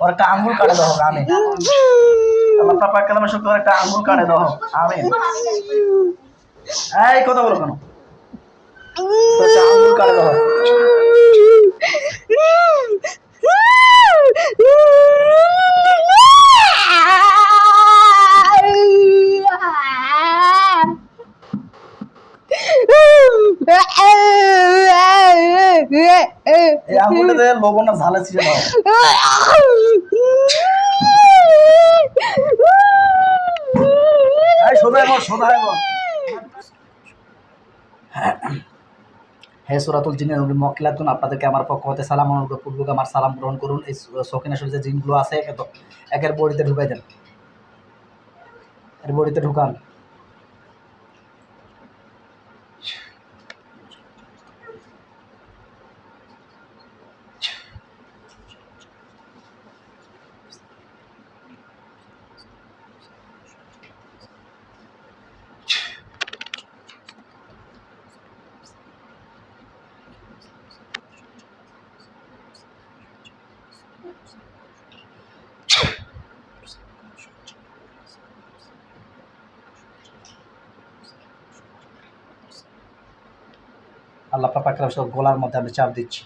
ওর একটা আঙ্গুল কাটে দাও আমি। আল্লাহ কালামের শক্তি একটা আঙ্গুল কাটে দাও আমি। এই কথা বলো কেন? এই আঙ্গুলটাতে লবণ আর হে সুরাতুল জিনের মক্কিলাতুন আপনাদেরকে আমার পক্ষ হতে সালাম অনুগ্রহপূর্বক আমার সালাম গ্রহণ করুন এই শৌখিনা শরীর যে জিনগুলো আছে একে একের বড়িতে ঢুকাই দেন এর বড়িতে ঢুকান আল্লাহ পাপাকে গলার মধ্যে আমি চাপ দিচ্ছি।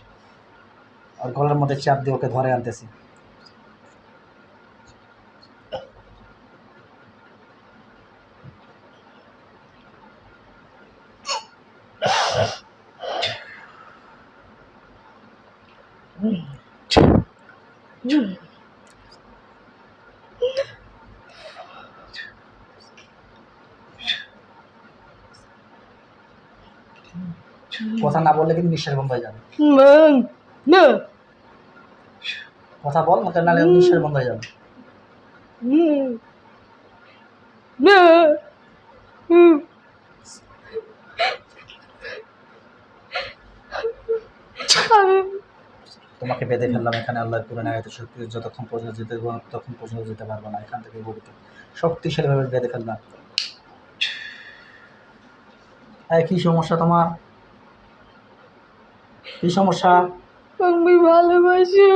আর গলার মধ্যে চাপ দিয়ে ওকে ধরে আনতেছি। কথা না বললে কিন্তু নিঃশ্বাস বন্ধ হয়ে যাবে। না কথা বল মতো নাহলে নিঃশ্বাস বন্ধ হয়ে যাবে। না তোমাকে বেঁধে ফেললাম এখানে আল্লাহ করে না শক্তি যতক্ষণ পর্যন্ত যেতে পারব না, ততক্ষণ পর্যন্ত যেতে পারব না এখান থেকে বলিতে শক্তিশালীভাবে বেঁধে ফেললাম। কি সমস্যা তোমার? কি সমস্যা? আমি ভালোবাসি।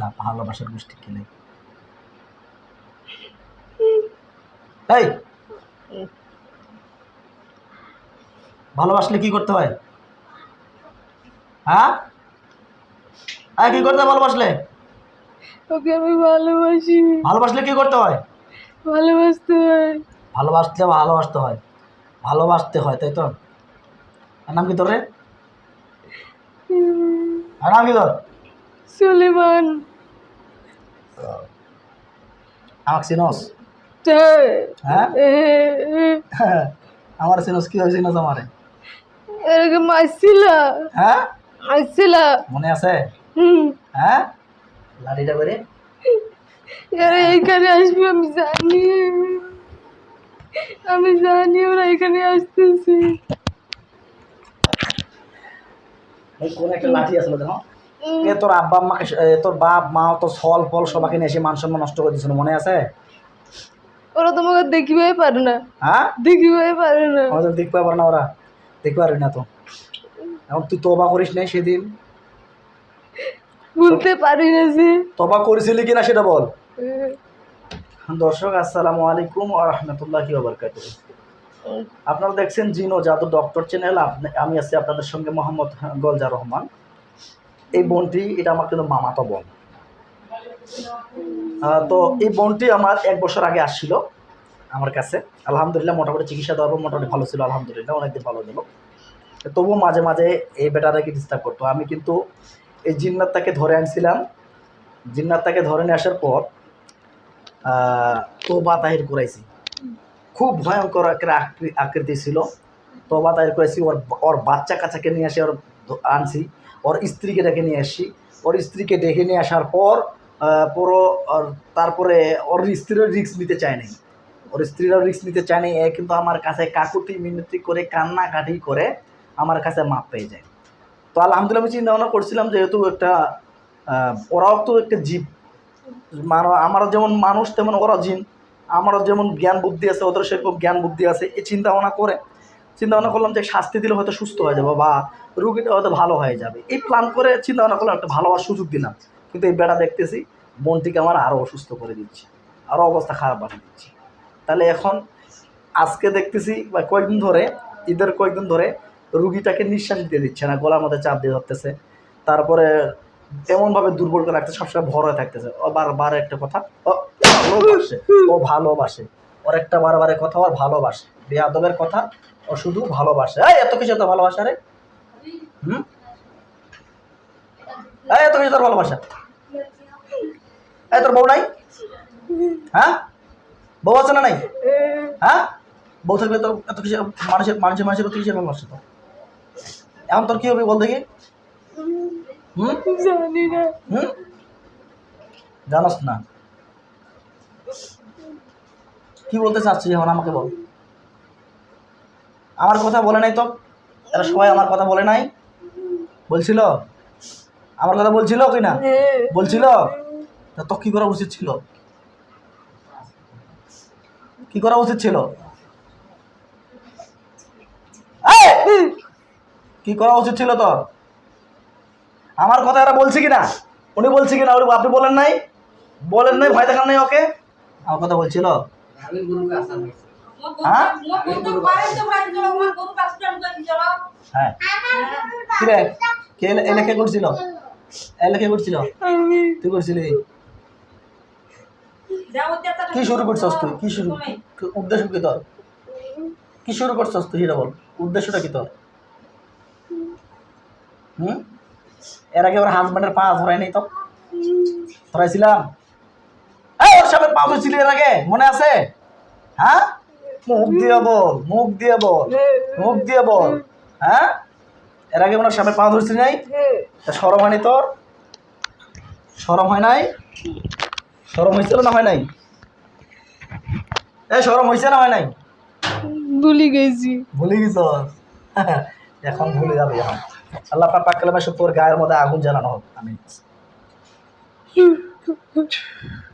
না ভালোবাসার গোষ্ঠী খেলে এই! ভালোবাসলে কি করতে হয়? হ্যাঁ? কি করতে হয় ভালোবাসলে? ওকে আমি ভালোবাসি। ভালোবাসলে কি করতে হয়? ভালোবাসতে হয়। ভালোবাসতে ভালোবাসতে হয়। ভালোবাসতে হয় তাই তো? আর নাম কি তোর রে? আর নাম কি তোর? সুলেমান। আমাকে চিনস? হ্যাঁ? আমার চিনস কি হয় চিনস আমারে? এরকম আসছিল হ্যাঁ? আসছিল মনে আছে? হুম। হ্যাঁ? লাঠিটা করে। এরা এখানে আসবে আমি জানি। আমি জানি ওরা এখানে আসতেছে এই কোন একটা লাঠি আসলো দেখো এ তোর আব্বা আম্মাকে তোর বাপ মা তোর ফল ফল সবাইকে নিয়ে এসে মান সম্মান নষ্ট করে দিয়েছিল মনে আছে? ওরা তোমাকে দেখিবে পারে না। হ্যাঁ? দেখিবে পারে না। আমাদের দেখতে পারবে না ওরা। দেখতে পারবি না তো। এখন তুই তোবা করিস নাই সেদিন? বলতে পারি না যে। তবা করেছিলি কিনা সেটা বল। দর্শক আসসালামু আলাইকুম ও রহমতুল্লাহি ওবরকাত আপনারা দেখছেন জিনো জাদু ডক্টর চ্যানেল। আমি আছি আপনাদের সঙ্গে মোহাম্মদ গলজা রহমান। এই বোনটি, এটা আমার কিন্তু মামাতো বোন। তো এই বোনটি আমার এক বছর আগে আসছিল আমার কাছে। আলহামদুলিল্লাহ, মোটামুটি চিকিৎসা দেওয়ার পর মোটামুটি ভালো ছিল, আলহামদুলিল্লাহ, অনেকদিন ভালো ছিল তবুও মাঝে মাঝে এই বেটাটাকে ডিস্টার্ব করতো? আমি কিন্তু এই জিন্নাতটাকে ধরে আনছিলাম। জিন্নাতটাকে ধরে নিয়ে আসার পর তোবা তাহির করাইছি। খুব ভয়ঙ্কর একটা আকৃ- আকৃতি ছিল। তোবা তাহির করেছি ওর ওর বাচ্চা কাচ্চাকে নিয়ে আসি ওর আনছি। ওর স্ত্রীকে ডেকে নিয়ে আসছি। ওর স্ত্রীকে ডেকে নিয়ে আসার পর পুরো তারপরে ওর স্ত্রীরও রিস্ক নিতে চায়নি ওর স্ত্রীরাও রিস্ক নিতে চায় নাই। এ কিন্তু আমার কাছে কাকুতি মিনতি করে, কান্নাকাটি করে আমার কাছে মাপ পেয়ে যায়। তো আলহামদুলিল্লাহ আমি চিন্তা ভাবনা করছিলাম যেহেতু একটা ওরাও তো একটা জীব। মানো আমারও যেমন মানুষ, তেমন ওরাও জিন। আমারও যেমন জ্ঞান বুদ্ধি আছে ওদের সেরকম জ্ঞান বুদ্ধি আছে। এই চিন্তা ভাবনা করে চিন্তা ভাবনা করলাম যে শাস্তি দিলে হয়তো সুস্থ হয়ে যাবে বা রুগীটা হয়তো ভালো হয়ে যাবে। এই প্ল্যান করে চিন্তা ভাবনা করলাম, একটা ভালোবাসার সুযোগ দিলাম। কিন্তু এই বেড়া দেখতেছি মনটিকে আমার আরও অসুস্থ করে দিচ্ছে আরও অবস্থা খারাপ বানিয়ে দিচ্ছে। তাহলে এখন আজকে দেখতেছি, বা কয়েকদিন ধরে, ঈদের কয়েকদিন ধরে রুগীটাকে নিঃশ্বাস দিতে দিচ্ছে না, গলার মধ্যে চাপ দিয়ে ধরতেছে। তারপরে এমনভাবে দুর্বল করে রাখতে সবসময় ভর হয়ে থাকতেছে। বারবার একটা কথা ভালোবাসে ও ভালোবাসে। ওর একটা বারবারে কথা ওর ভালোবাসে। বেয়াদবের কথা ও শুধু ভালোবাসে। এই এত কিছু এত ভালোবাসা রে। হুম? এই এত কিছু তোর ভালোবাসা। এই তোর বউ নাই? হ্যাঁ? বউ আছে না নাই? হ্যাঁ? বউ থাকলে তো এত কিছু মানুষের মানুষের মানুষের কিছু ভালোবাসে তো এখন তোর কি হবে বল দেখি। হুম? জানি না। হুম? জানাস না। কি বলতে চাচ্ছিস এখন আমাকে বল? আমার কথা বলে নাই তো। এরা সবাই আমার কথা বলে নাই। বলছিল? আমার কথা বলছিল কি না? বলছিল? তো কি করা উচিত ছিল? কি করা উচিত ছিল? কি করা উচিত ছিল তোর আমার কথা এরা বলছে কিনা উনি বলছে কিনা আপনি বলেন নাই? বলেন নাই, ভয় দেখান নাই ওকে? আমার কথা বলছিল? হ্যাঁ? হ্যাঁ। কি করছিল? করছিল? তুই করছিলি? শুরু করছস তুই? কি শুরু উদ্দেশ্য কি তোর? কি শুরু করছস তুই সেটা বল। উদ্দেশ্যটা কি তোর? হুম? এর আগে ওর হাজব্যান্ডের পা ধরাই নাই তো? ধরাইছিলাম? পা এর আগে মনে আছে? হ্যাঁ? মুখ দিয়ে বল মুখ দিয়ে বল মুখ দিয়ে বল হ্যাঁ? এর আগে ওনার সামনে পা ধরছিলি নাই? সরম হয়নি তোর? সরম হয় নাই? সরম হয়েছিল না হয় নাই? এ সরম হয়েছে না হয় নাই? ভুলে গেছি। ভুলে গেছ? এখন ভুলে যাবে এখন। আল্লাহ পাক পাক কালামে সব তোর গায়ের মধ্যে আগুন জ্বালানো হোক। আমি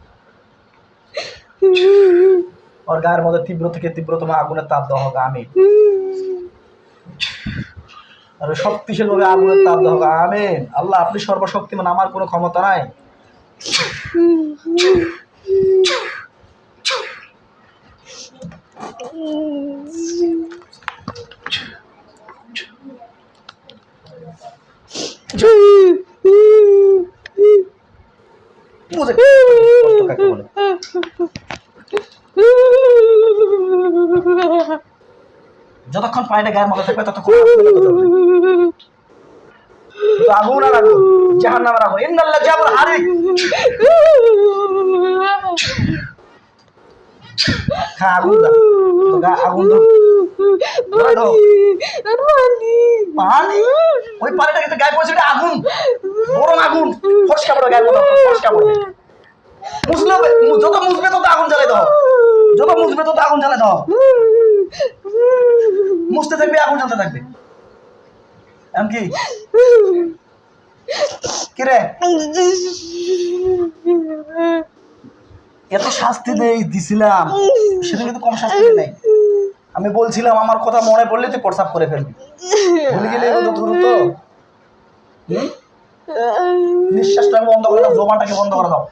ওর গায়ের মধ্যে তীব্র থেকে তীব্রতম আগুনের তাপ দেওয়া হোক আমি আর শক্তিশালী ভাবে আগুনের তাপ দেওয়া হোক, আমিন। আল্লাহ, আপনি সর্বশক্তিমান, আমার কোনো ক্ষমতা নাই। বুঝে কষ্ট কাকে বলে যতক্ষণ পানিটা গায়ের মধ্যে থাকবে, ততক্ষণ আগুন আর আগুন জাহান নামের আগুন। ইন্দাল্লাহ যাবর হারিক খা আগুন দাও। আগুন ওই পানিটা কিন্তু গায়ে পড়েছে আগুন। গরম আগুন। ফসকা পড়বে গায়ের মধ্যে ফসকা পড়বে মুছলে হবে। মু- যত মুছবে তত আগুন জ্বালাই দাও। যত মুছবে তত আগুন জ্বালাই দাও। মুছতে থাকবে, আগুন জ্বলতে থাকবে। এমন কি? কিরে? এত শাস্তি দেই, দিছিলাম। সেটা কিন্তু কম শাস্তি নাই। আমি বলছিলাম, আমার কথা মনে পড়লে তুই প্রসাব করে ফেলবি। ভুলে গেলে এগুলো দ্রুত? নিঃশ্বাসটাকে বন্ধ করে দাও জমাটাকে বন্ধ করে দাও।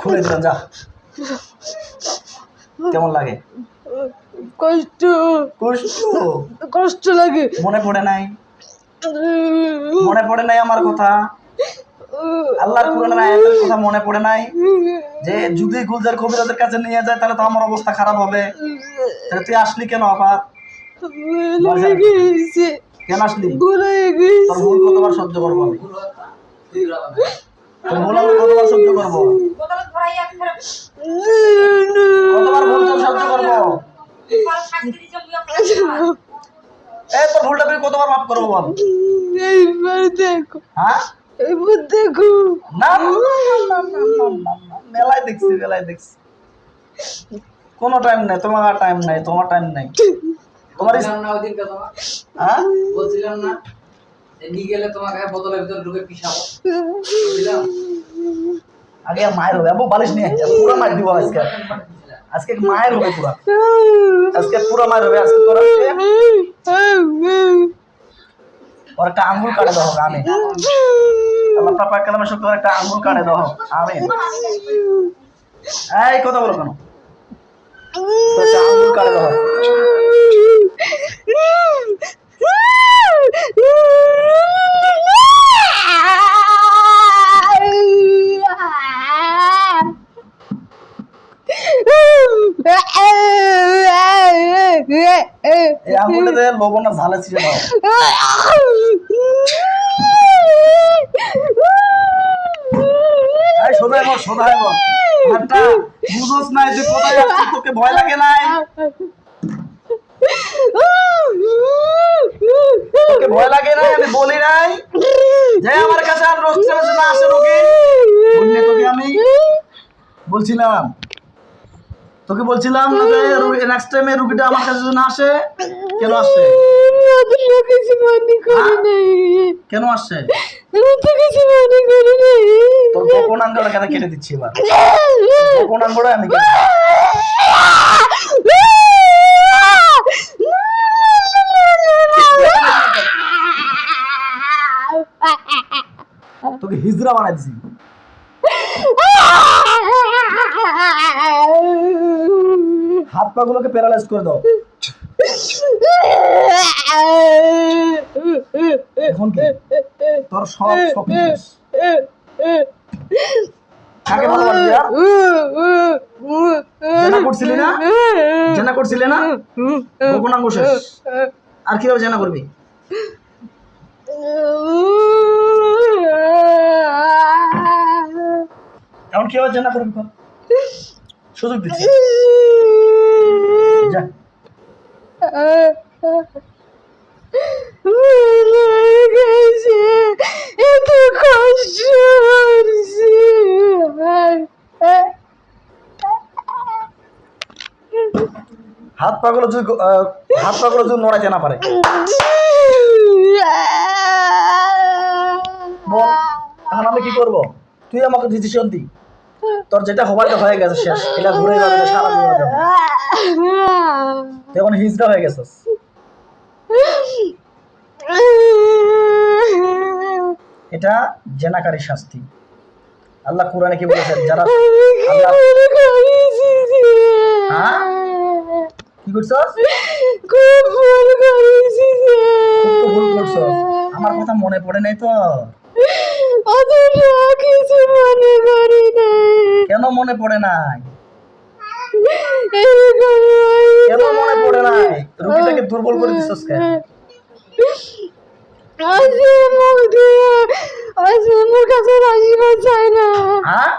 খুলে দিলাম যা। কেমন লাগে? কষ্ট। কষ্ট? কষ্ট লাগে। মনে পড়ে নাই? মনে পড়ে নাই আমার কথা? আল্লাহর কোরআনের আয়াতের কথা মনে পড়ে নাই? যে যদি গুলজার কবিরাজের কাছে নিয়ে যায় তাহলে তো আমার অবস্থা খারাপ হবে। তাহলে তুই আসলি কেন আবার? কেন আসলি? তোর ভুল কতবার সহ্য করব আমি? তোর ভুল আমি কতবার সহ্য করব। কতবার ভুল সহ্য করব? এই তোর ভুলটা তুই কতবার মাফ করব বল? এইবার দেখো। হ্যাঁ? এইবার দেখো। না মেলায় দেখছি মেলায় দেখছি। কোনো টাইম নাই তোমার টাইম নাই তোমার টাইম নাই। তোমার না ওদিনকে তোমার। হ্যাঁ? বলছিলাম না। নিয়ে তোমাকে বোতলের ভিতরে ঢুকে পিসাবো আগে মায়ের হবে আবু বালিশ নিয়ে। পুরো মায়ের দিব আজকে। আজকে মায়ের হবে পুরো। আজকে পুরো মায়ের হবে আজকে তোর ওর একটা আঙ্গুল কাটে দাও আমি আল্লাহ পাপা কালামের সঙ্গে একটা আঙ্গুল কাটে দাও আমি এই, কথা বলো কেন? আঙ্গুল কাটে দাও। লবণ আর ঝালে ছিঁড়ে তোকে ভয় লাগে নাই? ভয় লাগে নাই, আমি বলি নাই? যে আমার কাছে আর রোজ চেপে আসে তোকে আমি বলছিলাম তোকে বলছিলাম না যে নেক্সট টাইমে রুগীটা আমার কাছে যদি না আসে? কেন আসছে কেন আসছে তোর কেন কেটে দিচ্ছি এবার? গোপন আঙ্গটা আমি তোকে হিজরা বানাই দিছি। হাত পা গুলোকে প্যারালাইজ করে দাও। এখন কি? তোর সব সব। কাকে ভালোবাসবি আর করছিলি না? জেনা করছিলি না? গোপন আঙ্গ শেষ। আর কীভাবে জেনা করবি? এখন কীভাবে জেনা করবি কর হাত পাগুলো যদি হাত পা গুলো যদি নড়াইতে না পারে। বল, এখন আমি কি করব? তুই আমাকে ডিসিশন দি তোর যেটা হবার তো হয়ে গেছে শেষ। এটা ঘুরে যাবে এটা সারা জীবন এখন হিজড়া হয়ে গেছিস। এটা জেনাকারী শাস্তি। আল্লাহ কোরআনে কি বলেছেন যারা হ্যাঁ? কি করছস? খুব ভুল করছস। আমার কথা মনে পড়ে নাই তো। কিছু মনে করি নাই। কেন মনে পড়ে নাই? কেন মনে পড়ে নাই? রুগীটাকে দুর্বল করে দিছস কেন? আজকে মুখ দিয়ে আজকে আমার কাছে চাই না। হ্যাঁ?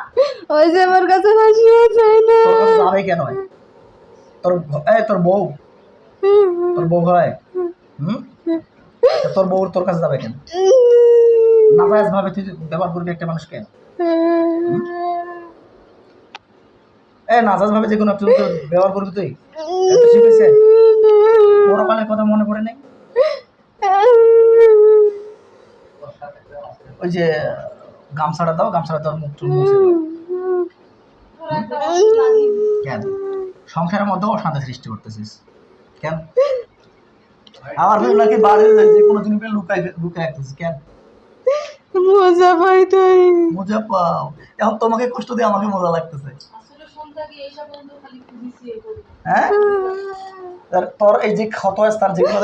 ওই যে আমার কাছে রাজিবা চাই না। তোর কেন? তোর এই তোর বউ। তোর বউ হয়। হুম? তোর বউ তোর কাছে যাবে কেন? নাজায়জ ভাবে ব্যবহার করবি একটা মানুষকে? এ নাজাজ ভাবে যে কোনো তো ব্যবহার করবি তুই? পরকালের কথা মনে পড়ে নাই? ওই যে দাও, গামছাটা তোর মুখ কেন? সংসারের মধ্যে অশান্তি সৃষ্টি করতেছিস। কেন? আমার নাকি বাড়ির যে কোনো জিনিস লুকাই লুকাই রাখতেছিস। কেন? মজা পাই তাই। মজা পাও। এখন তোমাকে কষ্ট দিয়ে আমাকে মজা লাগতেছে। হ্যাঁ? তোর এই যে ক্ষত স্থান যেগুলো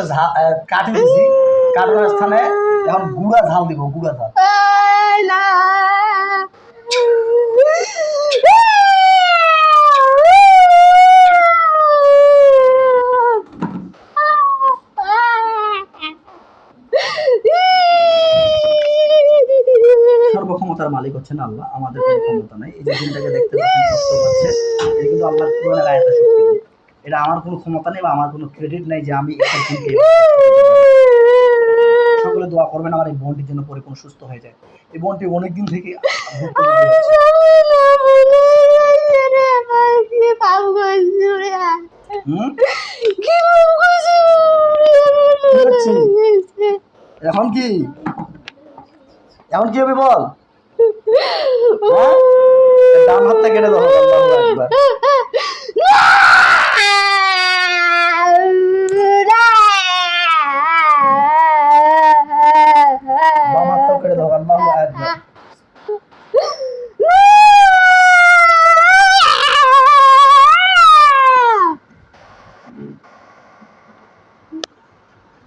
কাটি দিছি কাটানোর স্থানে এখন গুড়া ঝাল দিব গুড়া ঝাল। না সর্বক্ষমতার মালিক হচ্ছেন আল্লাহ আমাদের কোনো ক্ষমতা নাই। এই যে দিনটাকে দেখতে পাচ্ছেন কষ্ট পাচ্ছে এটা কিন্তু আল্লাহর পুরোনো আয়াতের শক্তি। এটা আমার কোনো ক্ষমতা নেই বা আমার কোনো ক্রেডিট নাই যে আমি দিনকে সকলে দোয়া করবেন আমার এই বোনটির জন্য পরিপূর্ণ সুস্থ হয়ে যায়। এই বোনটি অনেকদিন থেকে? এখন কি? এখন কি হবে বল? ডান হাতটা কেটে দাও আকবার।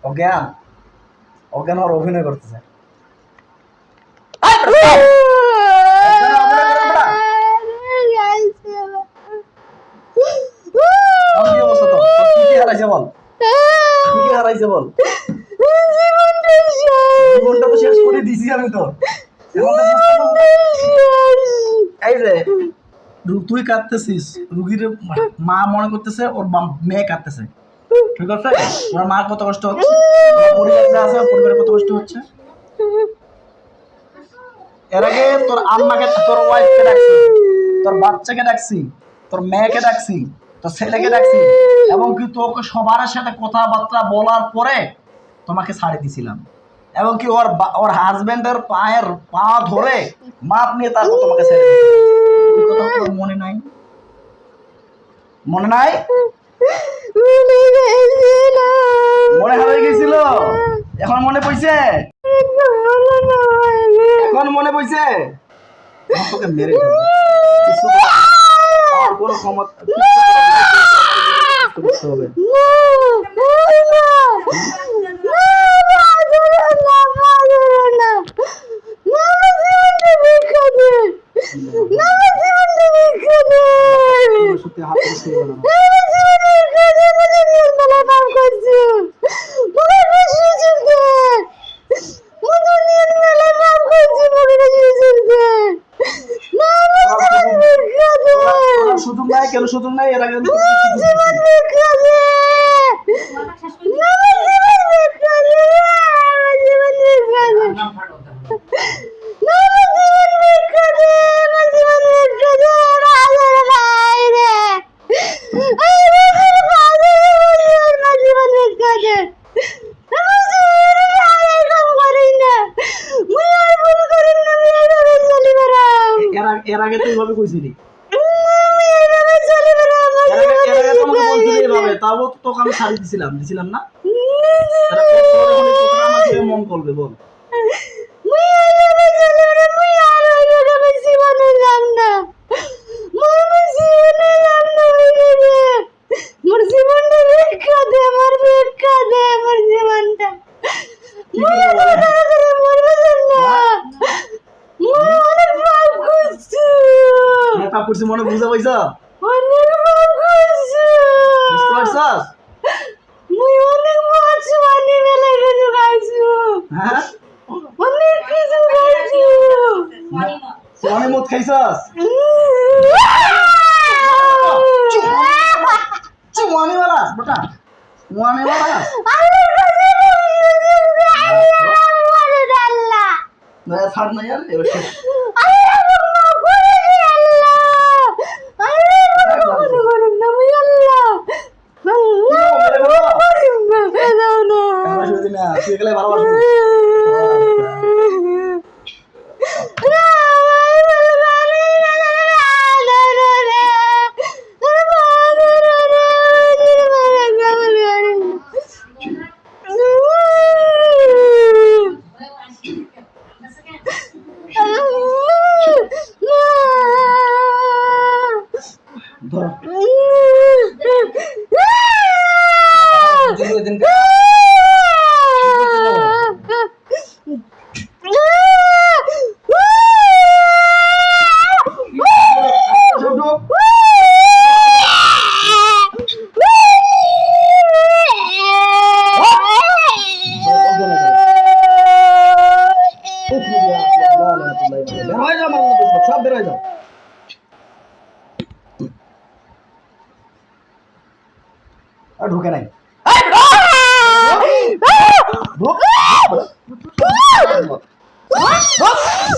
অজ্ঞান। অজ্ঞান আর অভিনয় করতেছে এখন কি অবস্থা তোর? তোর কি কি হারাইছে বল। কি কি হারাইছে বল? জীবনটা তো শেষ করে দিছি আমি তো। তুই কাঁদতেছিস, রুগীর মা মনে করতেছে ওর মেয়ে কাঁদতেছে। ঠিক আছে? ওনার মার কত কষ্ট হচ্ছে? কত কষ্ট হচ্ছে? এর আগে তোর আম্মাকে তোর ওয়াইফকে ডাকছি, তোর বাচ্চাকে ডাকছি, তোর মেয়েকে ডাকছি। তোর ছেলেকে ডাকছি। এবং কি তোকে সবার সাথে কথাবার্তা বলার পরে তোমাকে ছাড়ে দিছিলাম। এবং কি ওর ওর হাজবেন্ডের পায়ের পা ধরে মাপ নিয়ে তারপর তোমাকে ছেড়ে মনে নাই? মনে নাই? মনে হারিয়ে গেছিল? এখন মনে পড়ছে? এখন মনে পড়ছে? তোকে মেরে আর কোনো সত্যি হাত থেকে শুরু করো না। তোরা সুযোগ নাই কেন সুযোগ নাই এর আগে আমি তোকে সুযোগ দিয়েছি। নাম ফাটো দেখো। এর আগে তো এইভাবে কইছিলি। এর আগে তোমাকে বলছিলি তাও তো তোকে আমি ছাড়ি দিছিলাম দিছিলাম না? মন করবে বল মোর জীবনটা ভিক্ষা দে আমার ভিক্ষা দে আমার জীবনটা কি করে বলে? মরবে না মোর অনেক পাপ করছি মানে করছি মনে বুঝতে পাইছ অনেক বুঝতে পারছস? মুই অনেক মাছ পানি মেলে কিছু খাইছি। হ্যাঁ? অনেক কিছু খাইছি। সোয়ানি মদ খাইছস? চুমানি মারাস বেটা। চুমানি মারাস না ছাড় না यार এবার আর ঢুকে নাই ঢুক।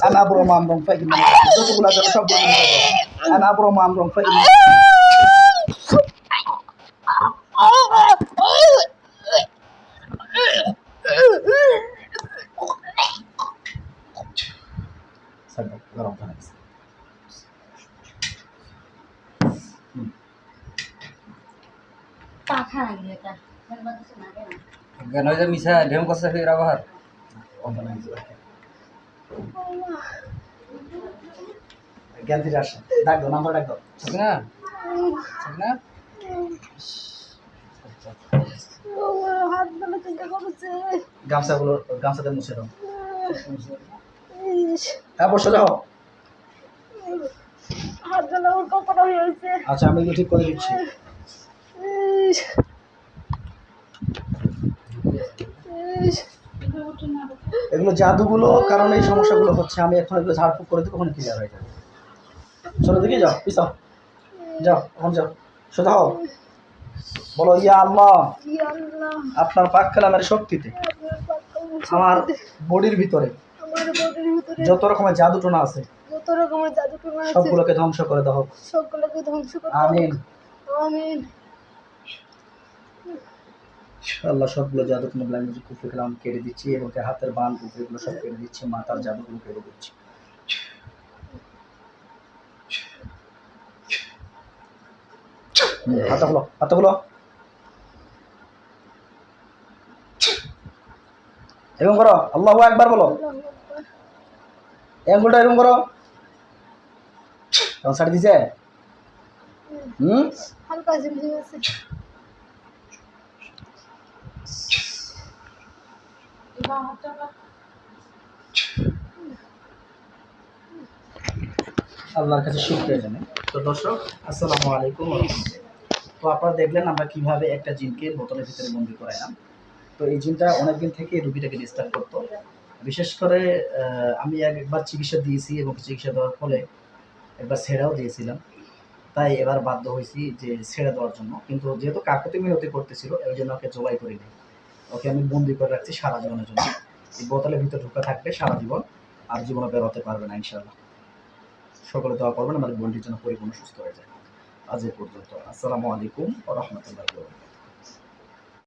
Ana bro mam rong fake man. Itu gula cara sab. Ana bro mam rong fake man. ডাক দাও নাম্বার ডাক দাও। ঠিক না ঠিক না গামছাগুলো গামছাতে মুছে দাও। ইস, হ্যাঁ বসে যাও। হাতগুলো হয়ে গেছে। আচ্ছা আমি ঠিক করে দিচ্ছি। এগুলো জাদুগুলো কারণ এই সমস্যাগুলো হচ্ছে আমি এখন এগুলো ঝাড়ফুঁক করে দেবো ওখানে ক্লিয়ার হয়ে যাবে। চলো দেখি যাও পিছাও। যাও এখন যাও। সোজা হও। বলো ইয়া আল্লাহ আপনার পাক কালামের শক্তিতে আমার বডির ভিতরে যত রকমের জাদু টোনা আছে যত রকমের জাদু টোনা সবগুলোকে ধ্বংস করে দাও সবগুলোকে ধ্বংস করতে আমিন। আমিন। আল্লাহ সবগুলো জাদু টোনা ব্ল্যাঙ্গুয়েজ কুফরি কালাম কেটে দিচ্ছি এবং কি হাতের বান কুফরিগুলো সব কেটে দিচ্ছি মাথার জাদুগুলো কেটে দিচ্ছি। হলো এরকম করো, আল্লাহ একবার বলো। আঙ্গুলটা এরকম করো। দিছে? হুম, হালকা ঝিমঝিম আছে আল্লাহর কাছে শুক্রিয়া জানাই। তো দর্শক, আসসালামু আলাইকুম। তো আপনারা দেখলেন আমরা কীভাবে একটা জিনকে বোতলের ভিতরে বন্দি করাইলাম। তো এই জিনটা অনেকদিন থেকে রুগীটাকে ডিস্টার্ব করতো। বিশেষ করে আমি একবার চিকিৎসা দিয়েছি এবং চিকিৎসা দেওয়ার ফলে একবার ছেড়াও দিয়েছিলাম। তাই এবার বাধ্য হয়েছি যে ছেড়ে দেওয়ার জন্য। কিন্তু যেহেতু কাকুতি মিনতি করতেছিল ওই জন্য ওকে জবাই করিনি। ওকে আমি বন্দি করে রাখছি সারা জীবনের জন্য। এই বোতলের ভিতরে ঢুকে থাকবে সারা জীবন আর জীবনে বেরোতে পারবে না ইনশাল্লাহ সকলে দোয়া করবেন, আমাদের বোনটির জন্য পরিপূর্ণ সুস্থ হয়ে যায়। আজ এ পর্যন্ত। আসসালামু আলাইকুম ও রহমতুল্লাহ